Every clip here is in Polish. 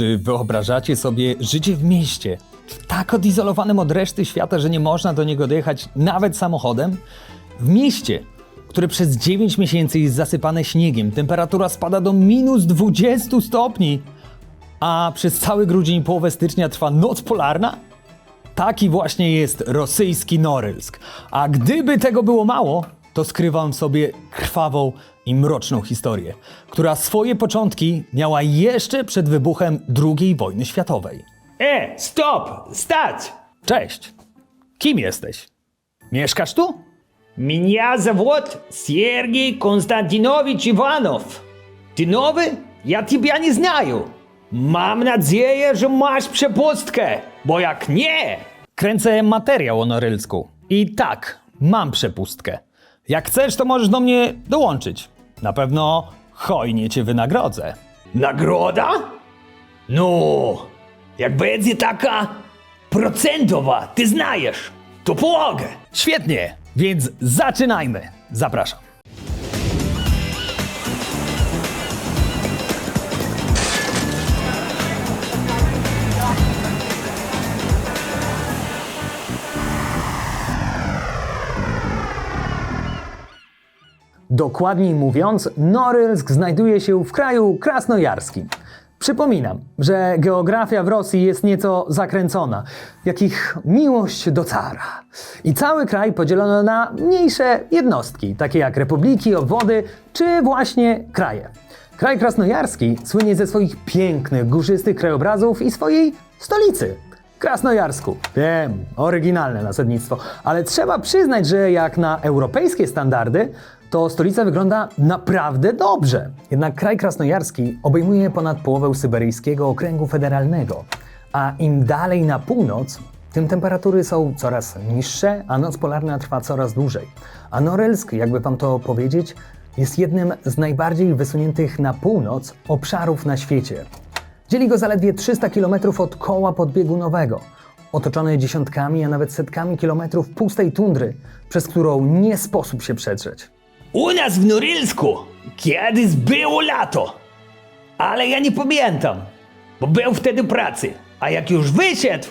Czy wyobrażacie sobie życie w mieście, tak odizolowanym od reszty świata, że nie można do niego dojechać nawet samochodem? W mieście, które przez 9 miesięcy jest zasypane śniegiem, temperatura spada do minus 20 stopni, a przez cały grudzień i połowę stycznia trwa noc polarna? Taki właśnie jest rosyjski Norylsk. A gdyby tego było mało, to skrywa on w sobie krwawą i mroczną historię, która swoje początki miała jeszcze przed wybuchem II wojny światowej. E, stop! Stać! Cześć! Kim jesteś? Mieszkasz tu? Меня зовут Сергей Константинович Иванов. Ты новый? Я тебя не знаю. Mam nadzieję, że masz przepustkę, bo jak nie, Kręcę materiał o Norylsku. I tak, mam przepustkę. Jak chcesz, to możesz do mnie dołączyć. Na pewno hojnie cię wynagrodzę. nagroda? No, jak będzie taka procentowa, ty znajesz, to pomogę. Świetnie, więc zaczynajmy. Zapraszam. Dokładniej mówiąc, Norylsk znajduje się w kraju krasnojarskim. Przypominam, że geografia w Rosji jest nieco zakręcona, jak ich miłość do cara. I cały kraj podzielono na mniejsze jednostki, takie jak republiki, obwody czy właśnie kraje. Kraj krasnojarski słynie ze swoich pięknych, górzystych krajobrazów i swojej stolicy, Krasnojarsku. Wiem, oryginalne nazewnictwo, ale trzeba przyznać, że jak na europejskie standardy, to stolica wygląda naprawdę dobrze. Jednak kraj krasnojarski obejmuje ponad połowę syberyjskiego okręgu federalnego, a im dalej na północ, tym temperatury są coraz niższe, a noc polarna trwa coraz dłużej. A Norylsk, jakby wam to powiedzieć, jest jednym z najbardziej wysuniętych na północ obszarów na świecie. Dzieli go zaledwie 300 km od koła podbiegunowego, otoczony dziesiątkami, a nawet setkami kilometrów pustej tundry, przez którą nie sposób się przedrzeć. U nas w Nurylsku kiedyś było lato, ale ja nie pamiętam, bo był wtedy pracy, a jak już wyszedł,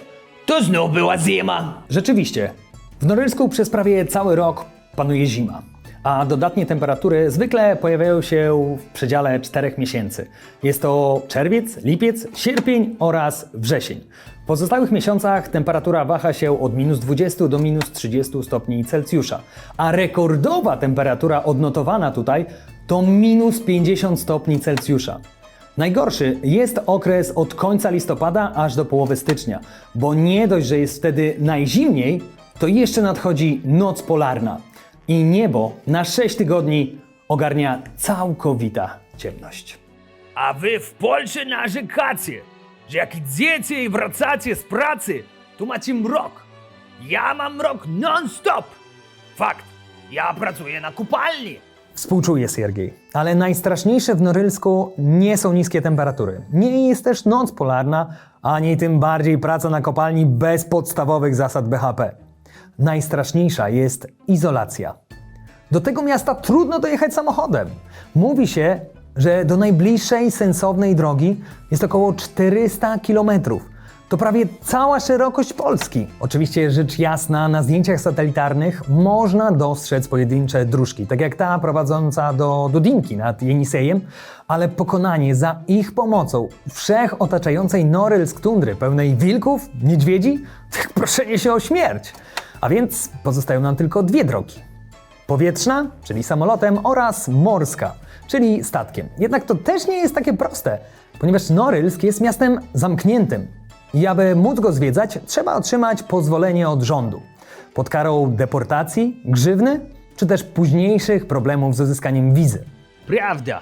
to znów była zima. Rzeczywiście, w Norylsku przez prawie cały rok panuje zima, a dodatnie temperatury zwykle pojawiają się w przedziale 4 miesięcy. Jest to czerwiec, lipiec, sierpień oraz wrzesień. W pozostałych miesiącach temperatura waha się od minus 20 do minus 30 stopni Celsjusza, a rekordowa temperatura odnotowana tutaj to minus 50 stopni Celsjusza. Najgorszy jest okres od końca listopada aż do połowy stycznia, bo nie dość, że jest wtedy najzimniej, to jeszcze nadchodzi noc polarna i niebo na 6 tygodni ogarnia całkowita ciemność. A wy w Polsce narzekacie, że jak idziecie i wracacie z pracy, to macie mrok. Ja mam mrok non-stop. Fakt, ja pracuję na kopalni. Współczuję, Siergiej. Ale najstraszniejsze w Norylsku nie są niskie temperatury. Nie jest też noc polarna, ani tym bardziej praca na kopalni bez podstawowych zasad BHP. Najstraszniejsza jest izolacja. Do tego miasta trudno dojechać samochodem. Mówi się, że do najbliższej sensownej drogi jest około 400 kilometrów. To prawie cała szerokość Polski. Oczywiście rzecz jasna, na zdjęciach satelitarnych można dostrzec pojedyncze dróżki, tak jak ta prowadząca do Dudinki nad Jenisejem, ale pokonanie za ich pomocą wszech otaczającej Norylsk tundry pełnej wilków, niedźwiedzi, to proszenie się o śmierć. A więc pozostają nam tylko dwie drogi. Powietrzna, czyli samolotem, oraz morska, czyli statkiem. Jednak to też nie jest takie proste, ponieważ Norylsk jest miastem zamkniętym. I aby móc go zwiedzać, trzeba otrzymać pozwolenie od rządu. Pod karą deportacji, grzywny, czy też późniejszych problemów z uzyskaniem wizy. Prawda,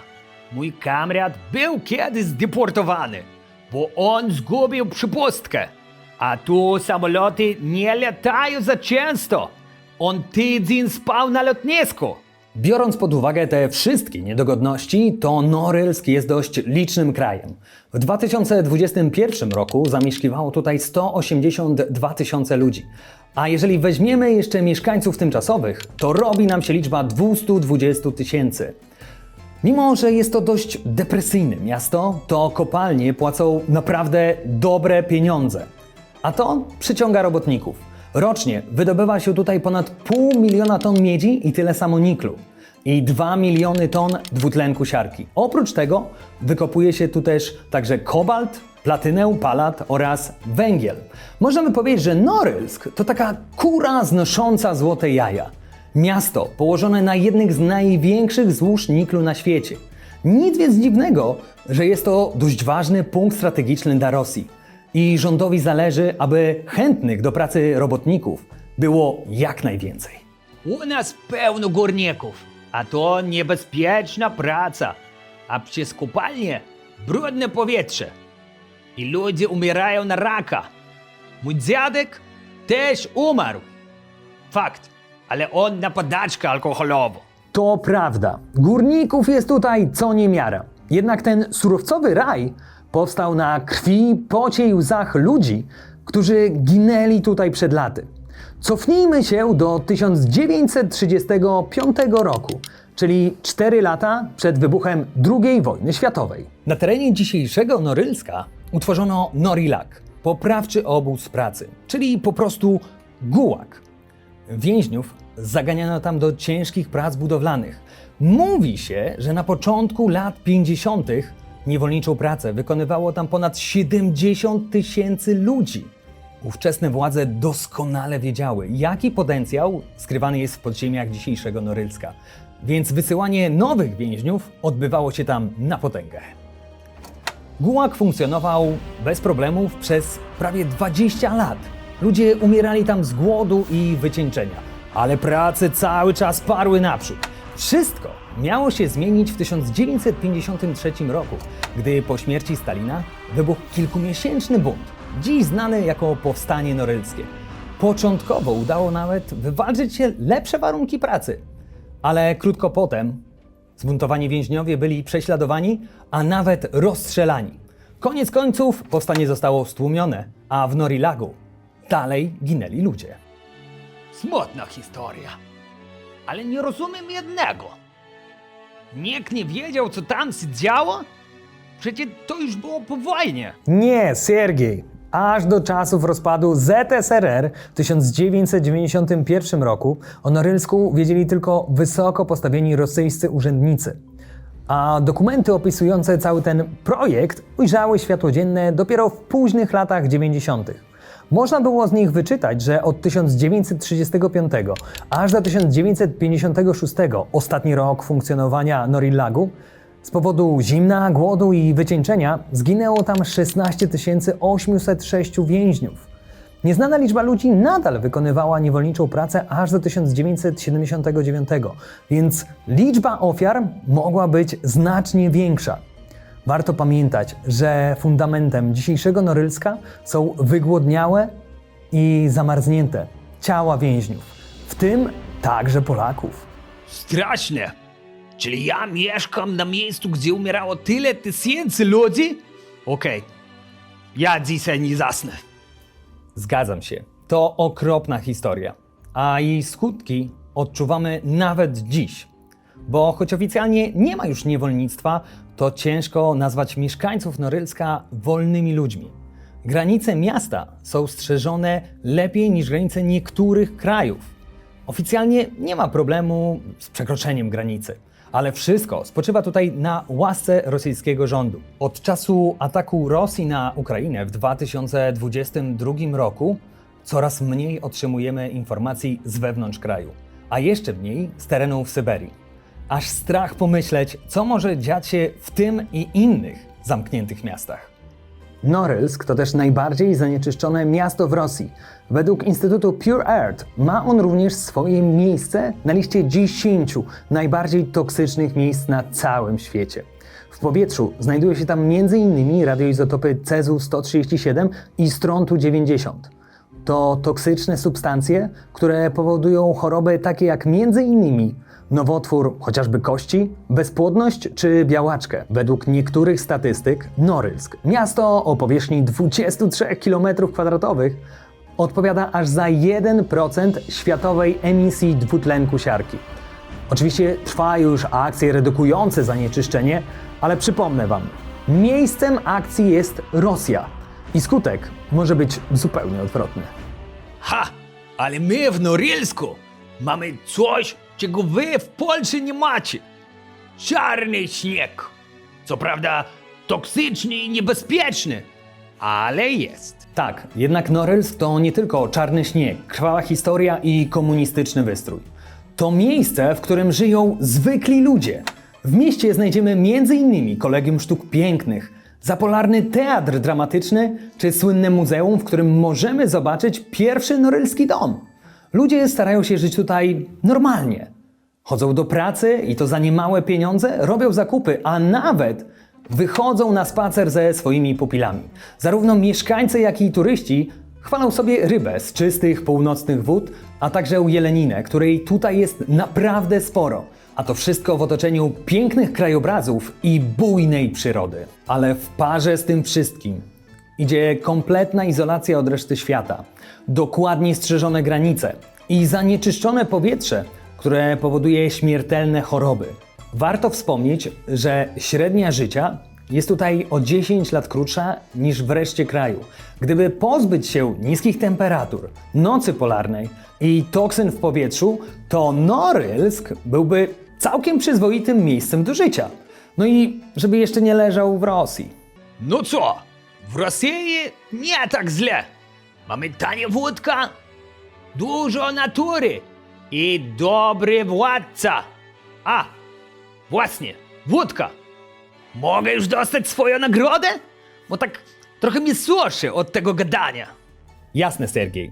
mój kamrat był kiedyś zdeportowany, bo on zgubił przypustkę. A tu samoloty nie latają za często. On tydzień spał na lotnisku. Biorąc pod uwagę te wszystkie niedogodności, to Norylsk jest dość licznym krajem. W 2021 roku zamieszkiwało tutaj 182 tysiące ludzi. A jeżeli weźmiemy jeszcze mieszkańców tymczasowych, to robi nam się liczba 220 tysięcy. Mimo, że jest to dość depresyjne miasto, to kopalnie płacą naprawdę dobre pieniądze. A to przyciąga robotników. Rocznie wydobywa się tutaj ponad pół miliona ton miedzi i tyle samo niklu. I 2 miliony ton dwutlenku siarki. Oprócz tego wykopuje się tu też także kobalt, platynę, palat oraz węgiel. Możemy powiedzieć, że Norylsk to taka kura znosząca złote jaja. Miasto położone na jednych z największych złóż niklu na świecie. Nic więc dziwnego, że jest to dość ważny punkt strategiczny dla Rosji I rządowi zależy, aby chętnych do pracy robotników było jak najwięcej. У нас pełno górników, a to niebezpieczna praca, a przez kopalnie brudne powietrze. I ludzie umierają na raka. Mój dziadek też umarł. Fakt, ale on na podaczkę alkoholową. To prawda. Górników jest tutaj co niemiara. Jednak ten surowcowy raj powstał na krwi, pocie i łzach ludzi, którzy ginęli tutaj przed laty. Cofnijmy się do 1935 roku, czyli 4 lata przed wybuchem II wojny światowej. Na terenie dzisiejszego Norylska utworzono Norilak, poprawczy obóz pracy, czyli po prostu gułak. Więźniów zaganiano tam do ciężkich prac budowlanych. Mówi się, że na początku lat 50. niewolniczą pracę wykonywało tam ponad 70 tysięcy ludzi. Ówczesne władze doskonale wiedziały, jaki potencjał skrywany jest w podziemiach dzisiejszego Norylska, więc wysyłanie nowych więźniów odbywało się tam na potęgę. Gułag funkcjonował bez problemów przez prawie 20 lat. Ludzie umierali tam z głodu i wycieńczenia, ale prace cały czas parły naprzód. Wszystko miało się zmienić w 1953 roku, gdy po śmierci Stalina wybuchł kilkumiesięczny bunt, dziś znany jako Powstanie Norylskie. Początkowo udało nawet wywalczyć się lepsze warunki pracy, ale krótko potem Zbuntowani więźniowie byli prześladowani, a nawet rozstrzelani. Koniec końców powstanie zostało stłumione, a w Norilagu dalej ginęli ludzie. Smutna historia. Ale nie rozumiem jednego. Nikt nie wiedział, co tam się działo? Przecież to już było po wojnie. Nie, Siergiej. Aż do czasów rozpadu ZSRR w 1991 roku o Norylsku wiedzieli tylko wysoko postawieni rosyjscy urzędnicy. A dokumenty opisujące cały ten projekt ujrzały światło dzienne dopiero w późnych latach 90. Można było z nich wyczytać, że od 1935 aż do 1956, ostatni rok funkcjonowania Norilagu, z powodu zimna, głodu i wycieńczenia zginęło tam 16 806 więźniów. Nieznana liczba ludzi nadal wykonywała niewolniczą pracę aż do 1979, więc liczba ofiar mogła być znacznie większa. Warto pamiętać, że fundamentem dzisiejszego Norylska są wygłodniałe i zamarznięte ciała więźniów, w tym także Polaków. Straszne. Czyli ja mieszkam na miejscu, gdzie umierało tyle tysięcy ludzi? Okej. Ja dzisiaj nie zasnę. Zgadzam się. To okropna historia, a jej skutki odczuwamy nawet dziś. Bo choć oficjalnie nie ma już niewolnictwa, to ciężko nazwać mieszkańców Norylska wolnymi ludźmi. Granice miasta są strzeżone lepiej niż granice niektórych krajów. Oficjalnie nie ma problemu z przekroczeniem granicy, ale wszystko spoczywa tutaj na łasce rosyjskiego rządu. Od czasu ataku Rosji na Ukrainę w 2022 roku coraz mniej otrzymujemy informacji z wewnątrz kraju, a jeszcze mniej z terenów Syberii. Aż strach pomyśleć, co może dziać się w tym i innych zamkniętych miastach. Norylsk to też najbardziej zanieczyszczone miasto w Rosji. Według Instytutu Pure Earth ma on również swoje miejsce na liście 10 najbardziej toksycznych miejsc na całym świecie. W powietrzu znajduje się tam m.in. radioizotopy Cezu-137 i Strontu-90. To toksyczne substancje, które powodują choroby takie jak m.in. nowotwór chociażby kości, bezpłodność czy białaczkę. Według niektórych statystyk Norylsk, miasto o powierzchni 23 km2, odpowiada aż za 1% światowej emisji dwutlenku siarki. Oczywiście trwa już akcje redukujące zanieczyszczenie, ale przypomnę Wam, miejscem akcji jest Rosja skutek może być zupełnie odwrotny. Ha! Ale my w Norilsku mamy coś, czego wy w Polsce nie macie. Czarny śnieg. Co prawda toksyczny i niebezpieczny, ale jest. Tak, jednak Norylsk to nie tylko czarny śnieg, krwawa historia i komunistyczny wystrój. To miejsce, w którym żyją zwykli ludzie. W mieście znajdziemy m.in. Kolegium Sztuk Pięknych, zapolarny teatr dramatyczny czy słynne muzeum, w którym możemy zobaczyć pierwszy norylski dom. Ludzie starają się żyć tutaj normalnie. Chodzą do pracy i to za niemałe pieniądze, robią zakupy, a nawet wychodzą na spacer ze swoimi pupilami. Zarówno mieszkańcy, jak i turyści chwalą sobie rybę z czystych północnych wód, a także jeleninę, której tutaj jest naprawdę sporo. A to wszystko w otoczeniu pięknych krajobrazów i bujnej przyrody. Ale w parze z tym wszystkim idzie kompletna izolacja od reszty świata, dokładnie strzeżone granice i zanieczyszczone powietrze, które powoduje śmiertelne choroby. Warto wspomnieć, że średnia życia jest tutaj o 10 lat krótsza niż w reszcie kraju. Gdyby pozbyć się niskich temperatur, nocy polarnej i toksyn w powietrzu, to Norylsk byłby całkiem przyzwoitym miejscem do życia. No i żeby jeszcze nie leżał w Rosji. No co? W Rosji nie tak źle. Mamy tanie wódka, dużo natury i dobry władca. A, właśnie, wódka. Mogę już dostać swoją nagrodę? Bo tak trochę mnie słoszy od tego gadania. Jasne, Sergiej.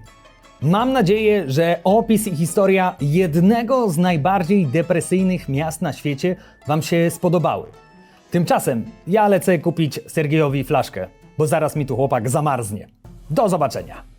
Mam nadzieję, że opis i historia jednego z najbardziej depresyjnych miast na świecie Wam się spodobały. Tymczasem ja lecę kupić Sergiejowi flaszkę, bo zaraz mi tu chłopak zamarznie. Do zobaczenia.